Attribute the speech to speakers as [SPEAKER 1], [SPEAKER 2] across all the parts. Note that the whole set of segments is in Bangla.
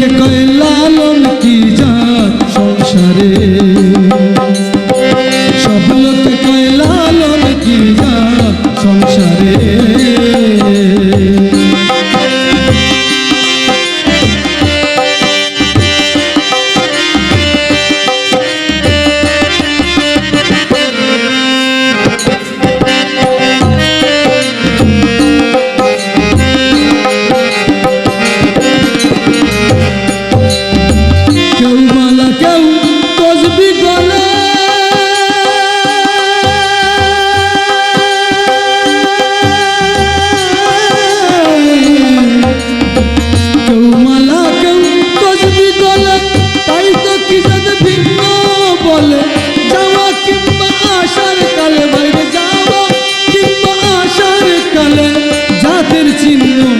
[SPEAKER 1] সব de.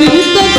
[SPEAKER 1] Espírito